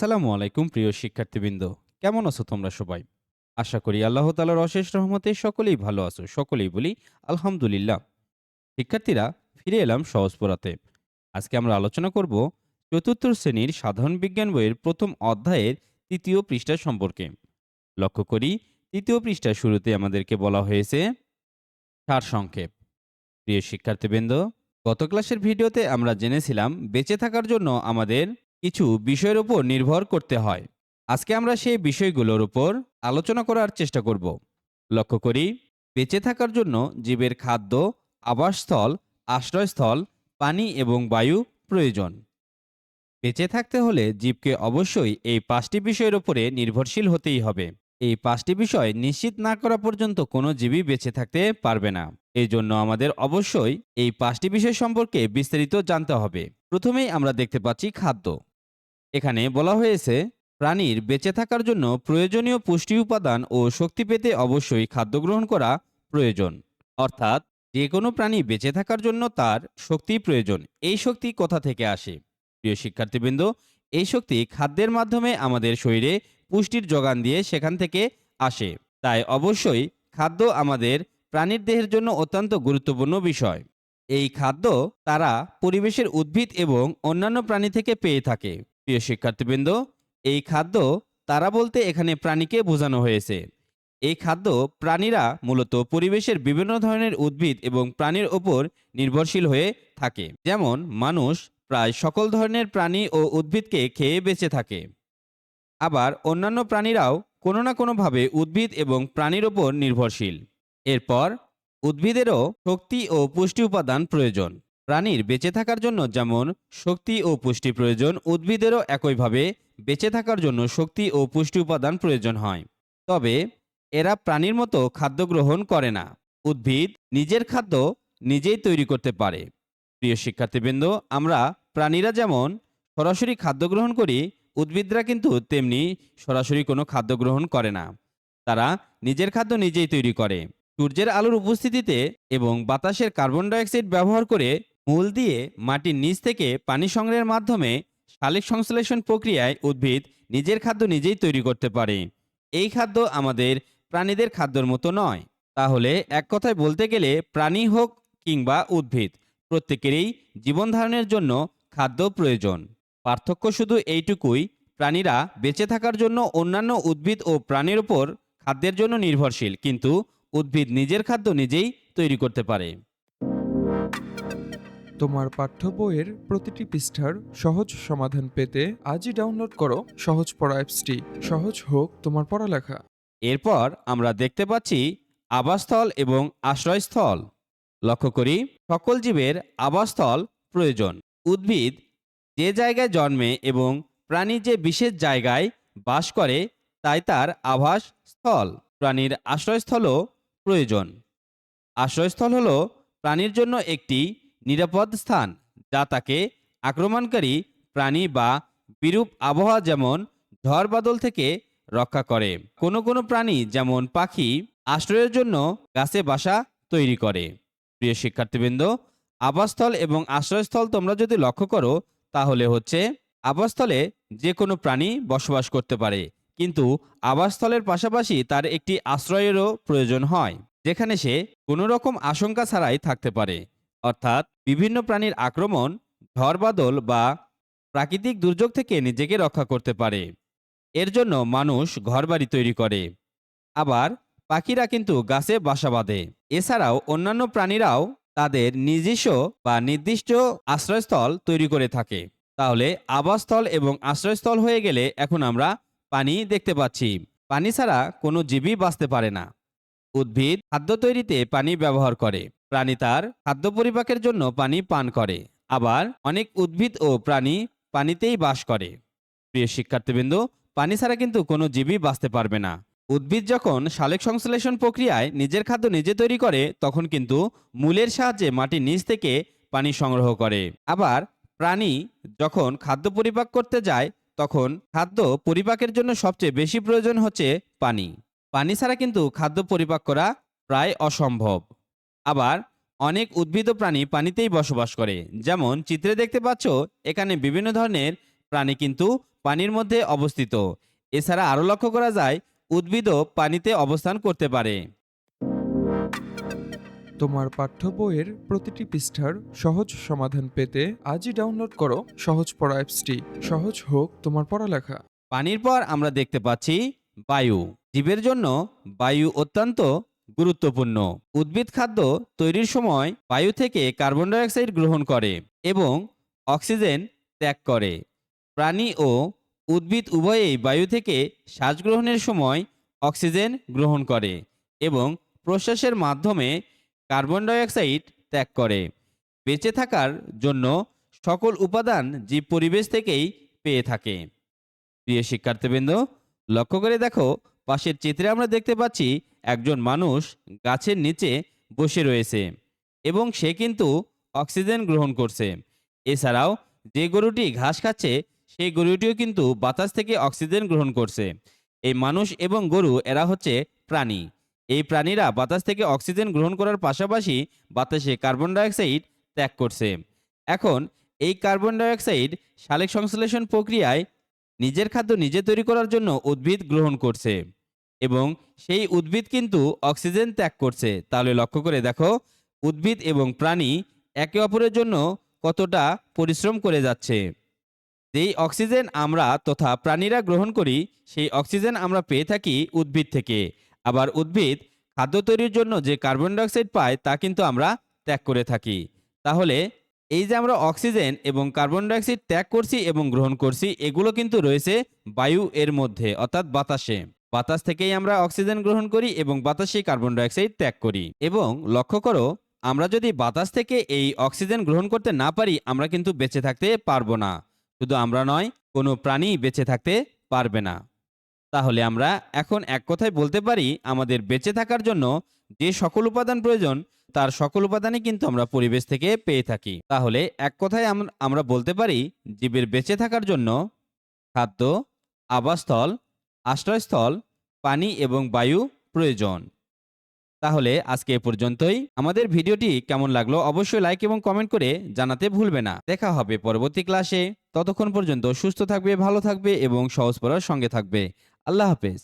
আসসালামু আলাইকুম, প্রিয় শিক্ষার্থীবৃন্দ। কেমন আছো তোমরা সবাই? আশা করি আল্লাহ তালার অশেষ রহমতে সকলেই ভালো আছো, সকলেই বলি আলহামদুলিল্লাহ। শিক্ষার্থীরা, ফিরে এলাম সহজ পড়াতে। আজকে আমরা আলোচনা করব চতুর্থ শ্রেণির সাধারণ বিজ্ঞান বইয়ের প্রথম অধ্যায়ের তৃতীয় পৃষ্ঠা সম্পর্কে। লক্ষ্য করি, তৃতীয় পৃষ্ঠার শুরুতে আমাদেরকে বলা হয়েছে সার সংক্ষেপ। প্রিয় শিক্ষার্থীবৃন্দ, গত ক্লাসের ভিডিওতে আমরা জেনেছিলাম বেঁচে থাকার জন্য আমাদের কিছু বিষয়ের উপর নির্ভর করতে হয়। আজকে আমরা সেই বিষয়গুলোর উপর আলোচনা করার চেষ্টা করব। লক্ষ্য করি, বেঁচে থাকার জন্য জীবের খাদ্য, আবাসস্থল, আশ্রয়স্থল, পানি এবং বায়ু প্রয়োজন। বেঁচে থাকতে হলে জীবকে অবশ্যই এই পাঁচটি বিষয়ের উপরে নির্ভরশীল হতেই হবে। এই পাঁচটি বিষয় নিশ্চিত না করা পর্যন্ত কোনো জীবই বেঁচে থাকতে পারবে না। এই জন্য আমাদের অবশ্যই এই পাঁচটি বিষয় সম্পর্কে বিস্তারিত জানতে হবে। প্রথমেই আমরা দেখতে পাচ্ছি খাদ্য। এখানে বলা হয়েছে, প্রাণীর বেঁচে থাকার জন্য প্রয়োজনীয় পুষ্টি উপাদান ও শক্তি পেতে অবশ্যই খাদ্য গ্রহণ করা প্রয়োজন। অর্থাৎ যে কোনো প্রাণী বেঁচে থাকার জন্য তার শক্তি প্রয়োজন। এই শক্তি কোথা থেকে আসে? প্রিয় শিক্ষার্থীবৃন্দ, এই শক্তি খাদ্যের মাধ্যমে আমাদের শরীরে পুষ্টির যোগান দিয়ে সেখান থেকে আসে। তাই অবশ্যই খাদ্য আমাদের প্রাণীর দেহের জন্য অত্যন্ত গুরুত্বপূর্ণ বিষয়। এই খাদ্য তারা পরিবেশের উদ্ভিদ এবং অন্যান্য প্রাণী থেকে পেয়ে থাকে। প্রিয় শিক্ষার্থীবৃন্দ, এই খাদ্য তারা বলতে এখানে প্রাণীকে বোঝানো হয়েছে। এই খাদ্য প্রাণীরা মূলত পরিবেশের বিভিন্ন ধরনের উদ্ভিদ এবং প্রাণীর ওপর নির্ভরশীল হয়ে থাকে। যেমন, মানুষ প্রায় সকল ধরনের প্রাণী ও উদ্ভিদকে খেয়ে বেঁচে থাকে। আবার অন্যান্য প্রাণীরাও কোনো না কোনোভাবে উদ্ভিদ এবং প্রাণীর ওপর নির্ভরশীল। এরপর, উদ্ভিদেরও শক্তি ও পুষ্টি উপাদান প্রয়োজন। প্রাণীর বেঁচে থাকার জন্য যেমন শক্তি ও পুষ্টি প্রয়োজন, উদ্ভিদেরও একইভাবে বেঁচে থাকার জন্য শক্তি ও পুষ্টি উপাদান প্রয়োজন হয়। তবে এরা প্রাণীর মতো খাদ্য গ্রহণ করে না। উদ্ভিদ নিজের খাদ্য নিজেই তৈরি করতে পারে। প্রিয় শিক্ষার্থীবৃন্দ, আমরা প্রাণীরা যেমন সরাসরি খাদ্য গ্রহণ করি, উদ্ভিদরা কিন্তু তেমনি সরাসরি কোনো খাদ্য গ্রহণ করে না। তারা নিজের খাদ্য নিজেই তৈরি করে। সূর্যের আলোর উপস্থিতিতে এবং বাতাসের কার্বন ডাইঅক্সাইড ব্যবহার করে মূল দিয়ে মাটির নিচ থেকে পানি সংগ্রহের মাধ্যমে শালিক সংশ্লেষণ প্রক্রিয়ায় উদ্ভিদ নিজের খাদ্য নিজেই তৈরি করতে পারে। এই খাদ্য আমাদের প্রাণীদের খাদ্যর মতো নয়। তাহলে এক কথায় বলতে গেলে প্রাণী হোক কিংবা উদ্ভিদ, প্রত্যেকেরই জীবন ধারণের জন্য খাদ্য প্রয়োজন। পার্থক্য শুধু এইটুকুই, প্রাণীরা বেঁচে থাকার জন্য অন্যান্য উদ্ভিদ ও প্রাণীর উপর খাদ্যের জন্য নির্ভরশীল, কিন্তু উদ্ভিদ নিজের খাদ্য নিজেই তৈরি করতে পারে। তোমার পাঠ্য বইয়ের প্রতিটি পৃষ্ঠার সহজ সমাধান পেতে আজই ডাউনলোড করো সহজ পড়া অ্যাপসটি। সহজ হোক তোমার পড়ালেখা। এরপর আমরা দেখতে পাচ্ছি আবাসস্থল এবং আশ্রয়স্থল। লক্ষ্য করি, সকল জীবের আবাসস্থল প্রয়োজন। উদ্ভিদ যে জায়গায় জন্মে এবং প্রাণী যে বিশেষ জায়গায় বাস করে, তাই তার আবাস স্থল প্রাণীর আশ্রয়স্থলও প্রয়োজন। আশ্রয়স্থল হলো প্রাণীর জন্য একটি নিরাপদ স্থান, যা তাকে আক্রমণকারী প্রাণী বা বিরূপ আবহাওয়া যেমন ঝড় বাদল থেকে রক্ষা করে, কোনো কোনো প্রাণী যেমন পাখি, আশ্রয়ের জন্য গাছে বাসা তৈরি করে। প্রিয় শিক্ষার্থীবৃন্দ, আবাসস্থল এবং আশ্রয়স্থল তোমরা যদি লক্ষ্য করো, তাহলে হচ্ছে আবাসস্থলে যে কোনো প্রাণী বসবাস করতে পারে, কিন্তু আবাসস্থলের পাশাপাশি তার একটি আশ্রয়েরও প্রয়োজন হয়, যেখানে সে কোনো রকম আশঙ্কা ছাড়াই থাকতে পারে। অর্থাৎ বিভিন্ন প্রাণীর আক্রমণ ঝড়বাদল বা প্রাকৃতিক দুর্যোগ থেকে নিজেকে রক্ষা করতে পারে। এর জন্য মানুষ ঘরবাড়ি তৈরি করে। আবার পাখিরা কিন্তু গাছে বাসা বাঁধে। এছাড়াও অন্যান্য প্রাণীরাও তাদের নিজস্ব বা নির্দিষ্ট আশ্রয়স্থল তৈরি করে থাকে। তাহলে আবাসস্থল এবং আশ্রয়স্থল হয়ে গেলে এখন আমরা পানি দেখতে পাচ্ছি। পানি ছাড়া কোনো জীবই বাঁচতে পারে না। উদ্ভিদ খাদ্য তৈরিতে পানি ব্যবহার করে। প্রাণী তার খাদ্য পরিপাকের জন্য পানি পান করে। আবার অনেক উদ্ভিদ ও প্রাণী পানিতেই বাস করে। প্রিয় শিক্ষার্থীবৃন্দ, পানি ছাড়া কিন্তু কোনো জীবই বাঁচতে পারবে না। উদ্ভিদ যখন শালেক সংশ্লেষণ প্রক্রিয়ায় নিজের খাদ্য নিজে তৈরি করে, তখন কিন্তু মূলের সাহায্যে মাটির নিচ থেকে পানি সংগ্রহ করে। আবার প্রাণী যখন খাদ্য পরিপাক করতে যায়, তখন খাদ্য পরিপাকের জন্য সবচেয়ে বেশি প্রয়োজন হচ্ছে পানি। পানি ছাড়া কিন্তু খাদ্য পরিপাক করা প্রায় অসম্ভব। আবার অনেক উদ্ভিদ প্রাণী পানিতেই বসবাস করে। যেমন চিত্রে দেখতে পাচ্ছ এখানে বিভিন্ন ধরনের প্রাণী কিন্তু পানির মধ্যে অবস্থিত। এছাড়া আরও লক্ষ্য করা যায় উদ্ভিদও পানিতে অবস্থান করতে পারে। তোমার পাঠ্য বইয়ের প্রতিটি পৃষ্ঠার সহজ সমাধান পেতে আজই ডাউনলোড করো সহজ পড়া অ্যাপসটি। সহজ হোক তোমার পড়ালেখা। পানির পর আমরা দেখতে পাচ্ছি বায়ু। জীবের জন্য বায়ু অত্যন্ত গুরুত্বপূর্ণ। উদ্ভিদ খাদ্য তৈরির সময় বায়ু থেকে কার্বন ডাইঅক্সাইড গ্রহণ করে এবং অক্সিজেন ত্যাগ করে। প্রাণী ও উদ্ভিদ উভয়েই বায়ু থেকে শ্বাস গ্রহণের সময় অক্সিজেন গ্রহণ করে এবং প্রশ্বাসের মাধ্যমে কার্বন ডাইঅক্সাইড ত্যাগ করে। বেঁচে থাকার জন্য সকল উপাদান জীব পরিবেশ থেকেই পেয়ে থাকে। প্রিয় শিক্ষার্থীবৃন্দ, লক্ষ্য করে দেখো, পাশের চিত্রে আমরা দেখতে পাচ্ছি একজন মানুষ গাছের নিচে বসে রয়েছে এবং সে কিন্তু অক্সিজেন গ্রহণ করছে। এছাড়াও যে গরুটি ঘাস খাচ্ছে, সেই গরুটিও কিন্তু বাতাস থেকে অক্সিজেন গ্রহণ করছে। এই মানুষ এবং গরু, এরা হচ্ছে প্রাণী। এই প্রাণীরা বাতাস থেকে অক্সিজেন গ্রহণ করার পাশাপাশি বাতাসে কার্বন ডাইঅক্সাইড ত্যাগ করছে। এখন, এই কার্বন ডাইঅক্সাইড শালিক সংশ্লেষণ প্রক্রিয়ায় নিজের খাদ্য নিজে তৈরি করার জন্য উদ্ভিদ গ্রহণ করছে। এবং সেই উদ্ভিদ কিন্তু অক্সিজেন ত্যাগ করছে। তাহলে লক্ষ্য করে দেখো, উদ্ভিদ এবং প্রাণী একে অপরের জন্য কতটা পরিশ্রম করে যাচ্ছে। যেই অক্সিজেন আমরা তথা প্রাণীরা গ্রহণ করি, সেই অক্সিজেন আমরা পেয়ে থাকি উদ্ভিদ থেকে। আবার উদ্ভিদ খাদ্য তৈরির জন্য যে কার্বন ডাইঅক্সাইড পায়, তা কিন্তু আমরা ত্যাগ করে থাকি। তাহলে এই যে আমরা অক্সিজেন এবং কার্বন ডাইঅক্সাইড ত্যাগ করছি এবং গ্রহণ করছি, এগুলো কিন্তু রয়েছে বায়ু এর মধ্যে, অর্থাৎ বাতাসে। বাতাস থেকেই আমরা অক্সিজেন গ্রহণ করি এবং বাতাসে কার্বন ডাইঅক্সাইড ত্যাগ করি। এবং লক্ষ্য করো, আমরা যদি বাতাস থেকে এই অক্সিজেন গ্রহণ করতে না পারি, আমরা কিন্তু বেঁচে থাকতে পারব না। শুধু আমরা নয়, কোনো প্রাণী বেঁচে থাকতে পারবে না। তাহলে আমরা এখন এক কথায় বলতে পারি, আমাদের বেঁচে থাকার জন্য যে সকল উপাদান প্রয়োজন, তার সকল উপাদানই কিন্তু আমরা পরিবেশ থেকে পেয়ে থাকি। তাহলে এক কথায় আমরা বলতে পারি, জীবের বেঁচে থাকার জন্য খাদ্য, আবাসস্থল আশ্রয়স্থল, পানি এবং বায়ু প্রয়োজন। তাহলে আজকে এ পর্যন্তই। আমাদের ভিডিওটি কেমন লাগল অবশ্যই লাইক এবং কমেন্ট করে জানাতে ভুলবে না। দেখা হবে পরবর্তী ক্লাসে। ততক্ষণ পর্যন্ত সুস্থ থাকবে, ভালো থাকবে এবং সহজ পড়ার সঙ্গে থাকবে। আল্লাহ হাফেজ।